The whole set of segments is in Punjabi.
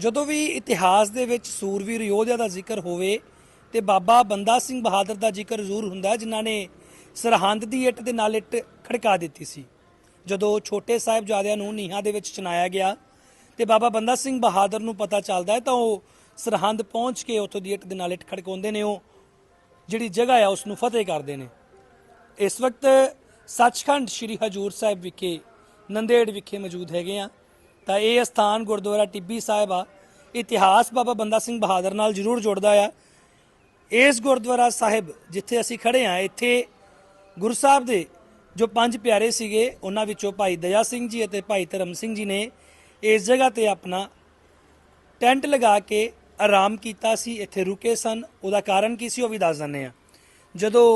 ਜਦੋਂ ਵੀ ਇਤਿਹਾਸ ਦੇ ਵਿੱਚ ਸੂਰਵੀਰ ਯੋਧਿਆਂ ਦਾ ਜ਼ਿਕਰ ਹੋਵੇ ਤੇ ਬਾਬਾ ਬੰਦਾ ਸਿੰਘ ਬਹਾਦਰ ਦਾ ਜ਼ਿਕਰ ਜ਼ਰੂਰ ਹੁੰਦਾ ਜਿਨ੍ਹਾਂ ਨੇ ਸਰਹੰਦ ਦੀ ਇੱਟ ਦੇ ਨਾਲ ਇੱਟ ਖੜਕਾ ਦਿੱਤੀ ਸੀ। ਜਦੋਂ ਛੋਟੇ ਸਾਹਿਬਜ਼ਾਦਿਆਂ ਨੂੰ ਨੀਹਾਂ ਦੇ ਵਿੱਚ ਚਨਾਇਆ ਗਿਆ ਤੇ ਬਾਬਾ ਬੰਦਾ ਸਿੰਘ ਬਹਾਦਰ ਨੂੰ ਪਤਾ ਚੱਲਦਾ ਹੈ, ਤਾਂ ਉਹ ਸਰਹੰਦ ਪਹੁੰਚ ਕੇ ਉੱਥੋਂ ਦੀ ਇੱਟ ਦੇ ਨਾਲ ਇੱਟ ਖੜਕਾਉਂਦੇ ਨੇ, ਉਹ ਜਿਹੜੀ ਜਗ੍ਹਾ ਆ ਉਸ ਨੂੰ ਫਤਿਹ ਕਰਦੇ ਨੇ। ਇਸ ਵਕਤ ਸੱਚਖੰਡ ਸ੍ਰੀ ਹਜੂਰ ਸਾਹਿਬ ਵਿਖੇ ਨੰਦੇੜ ਵਿਖੇ ਮੌਜੂਦ ਹੈਗੇ ਆ। ਤਾਂ ਇਹ ਸਥਾਨ ਗੁਰਦੁਆਰਾ ਟਿੱਬੀ ਸਾਹਿਬ ਆ। ਇਤਿਹਾਸ ਬਾਬਾ ਬੰਦਾ ਸਿੰਘ ਬਹਾਦਰ ਨਾਲ ਜ਼ਰੂਰ ਜੁੜਦਾ ਆ। ਇਸ ਗੁਰਦੁਆਰਾ ਸਾਹਿਬ ਜਿੱਥੇ ਅਸੀਂ ਖੜੇ ਆ, ਇੱਥੇ ਗੁਰੂ ਸਾਹਿਬ ਦੇ ਜੋ ਪੰਜ ਪਿਆਰੇ ਸੀਗੇ, ਉਹਨਾਂ ਵਿੱਚੋਂ ਭਾਈ ਦਇਆ ਸਿੰਘ ਜੀ ਅਤੇ ਭਾਈ ਧਰਮ ਸਿੰਘ ਜੀ ਨੇ ਇਸ ਜਗ੍ਹਾ ਤੇ ਆਪਣਾ ਟੈਂਟ ਲਗਾ ਕੇ ਆਰਾਮ ਕੀਤਾ ਸੀ, ਇੱਥੇ ਰੁਕੇ ਸਨ। ਉਹਦਾ ਕਾਰਨ ਕੀ ਸੀ ਉਹ ਵੀ ਦੱਸ ਦਿੰਦੇ ਆ। ਜਦੋਂ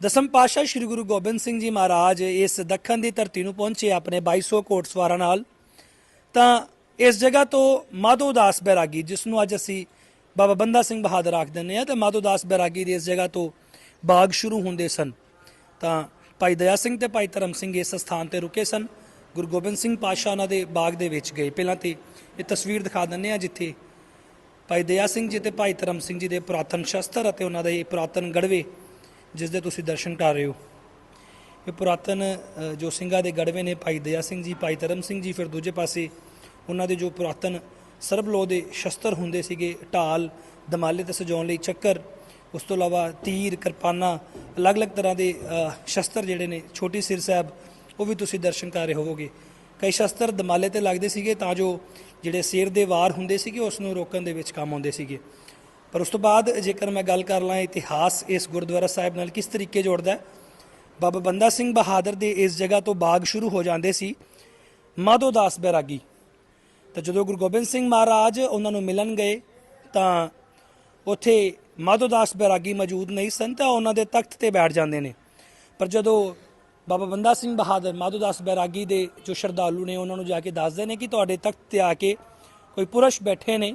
ਦਸਮ ਪਾਤਸ਼ਾਹ ਸ੍ਰੀ ਗੁਰੂ ਗੋਬਿੰਦ ਸਿੰਘ ਜੀ ਮਹਾਰਾਜ ਇਸ ਦੱਖਣ ਦੀ ਧਰਤੀ ਨੂੰ ਪਹੁੰਚੇ ਆਪਣੇ 2200 ਸਵਾਰਾਂ ਨਾਲ ਤਾਂ ਇਸ ਜਗ੍ਹਾ ਤੋਂ ਮਾਧੋ ਦਾਸ ਬੈਰਾਗੀ ਜਿਸ ਨੂੰ ਅੱਜ ਅਸੀਂ ਬਾਬਾ ਬੰਦਾ ਸਿੰਘ ਬਹਾਦਰ ਆਖ ਦਿੰਦੇ ਆ ਤੇ ਮਾਧੋ ਦਾਸ ਬੈਰਾਗੀ ਦੇ ਇਸ ਜਗ੍ਹਾ ਤੋਂ ਬਾਗ ਸ਼ੁਰੂ ਹੁੰਦੇ ਸਨ। ਤਾਂ ਭਾਈ ਦਇਆ ਸਿੰਘ ਤੇ ਭਾਈ ਧਰਮ ਸਿੰਘ ਇਸ ਸਥਾਨ ਤੇ ਰੁਕੇ ਸਨ। ਗੁਰੂ ਗੋਬਿੰਦ ਸਿੰਘ ਪਾਤਸ਼ਾਹ ਉਹਨਾਂ ਦੇ ਬਾਗ ਦੇ ਵਿੱਚ ਗਏ। ਪਹਿਲਾਂ ਤੇ ਇਹ ਤਸਵੀਰ ਦਿਖਾ ਦਿੰਦੇ ਆ ਜਿੱਥੇ ਭਾਈ ਦਇਆ ਸਿੰਘ ਜੀ ਤੇ ਭਾਈ ਧਰਮ ਸਿੰਘ ਜੀ ਦੇ ਪੁਰਾਤਨ ਸ਼ਸਤਰ ਅਤੇ ਉਹਨਾਂ ਦੇ ਪੁਰਾਤਨ ਗੜਵੇ ਜਿਸ ਦੇ ਤੁਸੀਂ ਦਰਸ਼ਨ ਕਰ ਰਹੇ ਹੋ। ਇਹ ਪੁਰਾਤਨ ਜੋ ਸਿੰਘਾਂ ਦੇ ਗੜਵੇ ਨੇ ਭਾਈ ਦਇਆ ਸਿੰਘ ਜੀ, ਭਾਈ ਧਰਮ ਸਿੰਘ ਜੀ, ਫਿਰ ਦੂਜੇ ਪਾਸੇ ਉਹਨਾਂ ਦੇ ਜੋ ਪੁਰਾਤਨ ਸਰਬਲੋ ਦੇ ਸ਼ਸਤਰ ਹੁੰਦੇ ਸੀਗੇ, ਢਾਲ, ਦਮਾਲੇ ਤੇ ਸਜਾਉਣ ਲਈ ਚੱਕਰ, ਉਸ ਤੋਂ ਇਲਾਵਾ ਤੀਰ, ਕਿਰਪਾਨਾਂ, ਅਲੱਗ-ਅਲੱਗ ਤਰ੍ਹਾਂ ਦੇ ਸ਼ਸਤਰ ਜਿਹੜੇ ਨੇ, ਛੋਟੀ ਸਿਰ ਸਾਹਿਬ, ਉਹ ਵੀ ਤੁਸੀਂ ਦਰਸ਼ਨ ਕਰ ਰਹੇ ਹੋਵੋਗੇ। ਕਈ ਸ਼ਸਤਰ ਦਮਾਲੇ ਤੇ ਲੱਗਦੇ ਸੀਗੇ ਤਾਂ ਜੋ ਜਿਹੜੇ ਸਿਰ ਦੇ ਵਾਰ ਹੁੰਦੇ ਸੀਗੇ, ਉਸ ਨੂੰ ਰੋਕਣ ਦੇ ਵਿੱਚ ਕੰਮ ਆਉਂਦੇ ਸੀਗੇ। ਪਰ ਉਸ ਤੋਂ ਬਾਅਦ ਜੇਕਰ ਮੈਂ ਗੱਲ ਕਰ ਲਾਂ ਇਤਿਹਾਸ ਇਸ ਗੁਰਦੁਆਰਾ ਸਾਹਿਬ ਨਾਲ ਕਿਸ ਤਰੀਕੇ ਜੋੜਦਾ ਹੈ ਬਾਬਾ ਬੰਦਾ ਸਿੰਘ ਬਹਾਦਰ ਦੇ ਇਸ ਜਗ੍ਹਾ ਤੋਂ ਬਾਗ ਸ਼ੁਰੂ ਹੋ ਜਾਂਦੇ ਸੀ ਮਾਧੋ ਦਾਸ ਬੈਰਾਗੀ। ਤਾਂ ਜਦੋਂ ਗੁਰੂ ਗੋਬਿੰਦ ਸਿੰਘ ਮਹਾਰਾਜ ਉਹਨਾਂ ਨੂੰ ਮਿਲਣ ਗਏ, ਤਾਂ ਉੱਥੇ ਮਾਧੋ ਦਾਸ ਬੈਰਾਗੀ ਮੌਜੂਦ ਨਹੀਂ ਸਨ, ਤਾਂ ਉਹਨਾਂ ਦੇ ਤਖਤ ਤੇ ਬੈਠ ਜਾਂਦੇ ਨੇ। ਪਰ ਜਦੋਂ ਬਾਬਾ ਬੰਦਾ ਸਿੰਘ ਬਹਾਦਰ ਮਾਧੋ ਦਾਸ ਬੈਰਾਗੀ ਦੇ ਜੋ ਸ਼ਰਧਾਲੂ ਨੇ, ਉਹਨਾਂ ਨੂੰ ਜਾ ਕੇ ਦੱਸਦੇ ਨੇ ਕਿ ਤੁਹਾਡੇ ਤਖਤ ਤੇ ਆ ਕੇ ਕੋਈ ਪੁਰਸ਼ ਬੈਠੇ ਨੇ,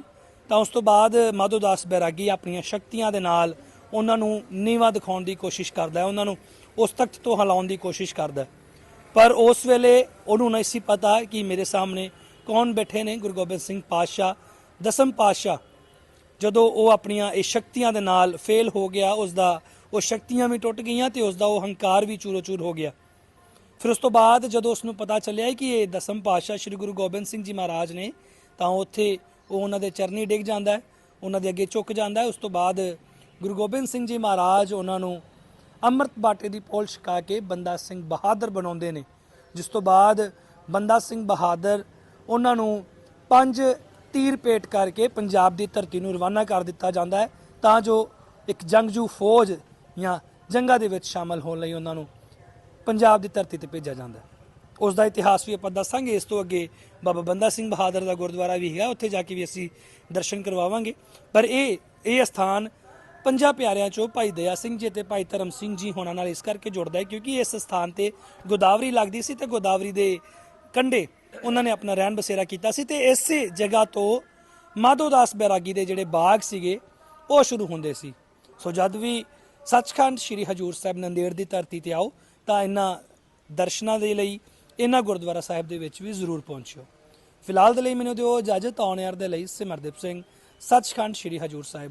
ਤਾਂ ਉਸ ਤੋਂ ਬਾਅਦ ਮਾਧੋ ਦਾਸ ਬੈਰਾਗੀ ਆਪਣੀਆਂ ਸ਼ਕਤੀਆਂ ਦੇ ਨਾਲ ਉਹਨਾਂ ਨੂੰ ਨੀਵਾ ਦਿਖਾਉਣ ਦੀ ਕੋਸ਼ਿਸ਼ ਕਰਦਾ ਹੈ, ਉਹਨਾਂ ਨੂੰ ਉਸ ਤਖਤ ਤੋਂ ਹਿਲਾਉਣ ਦੀ ਕੋਸ਼ਿਸ਼ ਕਰਦਾ ਹੈ। ਪਰ ਉਸ ਵੇਲੇ ਉਹਨੂੰ ਨਹੀਂ ਸੀ ਪਤਾ ਕਿ ਮੇਰੇ ਸਾਹਮਣੇ ਕੌਣ ਬੈਠੇ ਨੇ, ਗੁਰੂ ਗੋਬਿੰਦ ਸਿੰਘ ਪਾਤਸ਼ਾਹ, ਦਸਮ ਪਾਤਸ਼ਾਹ। ਜਦੋਂ ਉਹ ਆਪਣੀਆਂ ਇਹ ਸ਼ਕਤੀਆਂ ਦੇ ਨਾਲ ਫੇਲ ਹੋ ਗਿਆ ਉਸ ਦਾ ਉਹ ਸ਼ਕਤੀਆਂ ਵੀ ਟੁੱਟ ਗਈਆਂ ਤੇ ਉਸ ਦਾ ਉਹ ਹੰਕਾਰ ਵੀ ਚੂਰੋ-ਚੂਰ ਹੋ ਗਿਆ। ਫਿਰ ਉਸ ਤੋਂ ਬਾਅਦ ਜਦੋਂ ਉਸ ਨੂੰ ਪਤਾ ਚੱਲਿਆ ਕਿ ਇਹ ਦਸਮ ਪਾਤਸ਼ਾਹ ਸ੍ਰੀ ਗੁਰੂ ਗੋਬਿੰਦ ਸਿੰਘ ਜੀ ਮਹਾਰਾਜ ਨੇ, ਤਾਂ ਉੱਥੇ ਉਹ ਉਹਨਾਂ ਦੇ ਚਰਨੀ ਡਿੱਗ ਜਾਂਦਾ ਹੈ, ਉਹਨਾਂ ਦੇ ਅੱਗੇ ਝੁਕ ਜਾਂਦਾ ਹੈ, ਉਸ ਤੋਂ ਬਾਅਦ ਗੁਰੂ ਗੋਬਿੰਦ ਸਿੰਘ ਜੀ ਮਹਾਰਾਜ ਉਹਨਾਂ ਨੂੰ ਅੰਮ੍ਰਿਤ ਬਾਟੇ ਦੀ ਪੋਲ ਛਕਾ ਕੇ ਬੰਦਾ ਸਿੰਘ ਬਹਾਦਰ ਬਣਾਉਂਦੇ ਨੇ, ਜਿਸ ਤੋਂ ਬਾਅਦ ਬੰਦਾ ਸਿੰਘ ਬਹਾਦਰ ਉਹਨਾਂ ਨੂੰ ਪੰਜ ਤੀਰ ਪੇਟ ਕਰਕੇ ਪੰਜਾਬ ਦੀ ਧਰਤੀ ਨੂੰ ਰਵਾਨਾ ਕਰ ਦਿੱਤਾ ਜਾਂਦਾ ਹੈ, ਤਾਂ ਜੋ ਇੱਕ ਜੰਗਜੂ ਫੌਜ ਜਾਂ ਜੰਗਾਂ ਦੇ ਵਿੱਚ ਸ਼ਾਮਲ ਹੋਣ ਲਈ ਉਹਨਾਂ ਨੂੰ ਪੰਜਾਬ ਦੀ ਧਰਤੀ ਤੇ ਭੇਜਿਆ ਜਾਂਦਾ ਹੈ। ਉਸ ਦਾ ਇਤਿਹਾਸ ਵੀ ਆਪਾਂ ਦੱਸਾਂਗੇ, ਇਸ ਤੋਂ ਅੱਗੇ ਬਾਬਾ ਬੰਦਾ ਸਿੰਘ ਬਹਾਦਰ ਦਾ ਗੁਰਦੁਆਰਾ ਵੀ ਹੈਗਾ, ਉੱਥੇ ਜਾ ਕੇ ਵੀ ਅਸੀਂ ਦਰਸ਼ਨ ਕਰਵਾਵਾਂਗੇ। ਪਰ ਇਹ ਇਹ ਸਥਾਨ ਪੰਜਾਂ ਪਿਆਰਿਆਂ ਚੋਂ ਭਾਈ ਦਇਆ ਸਿੰਘ ਜੀ ਤੇ ਭਾਈ ਧਰਮ ਸਿੰਘ ਜੀ ਹੋਣਾ ਨਾਲ ਇਸ ਕਰਕੇ ਜੁੜਦਾ ਹੈ ਕਿਉਂਕਿ ਇਸ ਸਥਾਨ ਤੇ ਗੋਦਾਵਰੀ ਲੱਗਦੀ ਸੀ ਤੇ ਗੋਦਾਵਰੀ ਦੇ ਕੰਢੇ ਉਹਨਾਂ ਨੇ ਆਪਣਾ ਰਹਿਣ ਬਸੇਰਾ ਕੀਤਾ ਸੀ ਤੇ ਇਸੇ ਜਗ੍ਹਾ ਤੋਂ ਮਾਧੋ ਦਾਸ ਬੈਰਾਗੀ ਦੇ ਜਿਹੜੇ ਬਾਗ ਸੀਗੇ, ਉਹ ਸ਼ੁਰੂ ਹੁੰਦੇ ਸੀ। ਸੋ ਜਦ ਵੀ ਸੱਚਖੰਡ ਸ੍ਰੀ ਹਜੂਰ ਸਾਹਿਬ ਨੰਦੇੜ ਦੀ ਧਰਤੀ ਤੇ ਆਓ, ਤਾਂ ਇਹਨਾਂ ਦਰਸ਼ਨਾਂ ਦੇ ਲਈ, ਇਹਨਾਂ ਗੁਰਦੁਆਰਾ ਸਾਹਿਬ ਦੇ ਵਿੱਚ ਵੀ ਜ਼ਰੂਰ ਪਹੁੰਚਿਓ। ਫਿਲਹਾਲ ਦੇ ਲਈ ਮੈਨੂੰ ਦਿਓ ਇਜਾਜ਼ਤ, ਆਉਣ ਯਾਰ ਦੇ ਲਈ ਸਿਮਰਦੀਪ ਸਿੰਘ, ਸੱਚਖੰਡ ਸ੍ਰੀ ਹਜੂਰ ਸਾਹਿਬ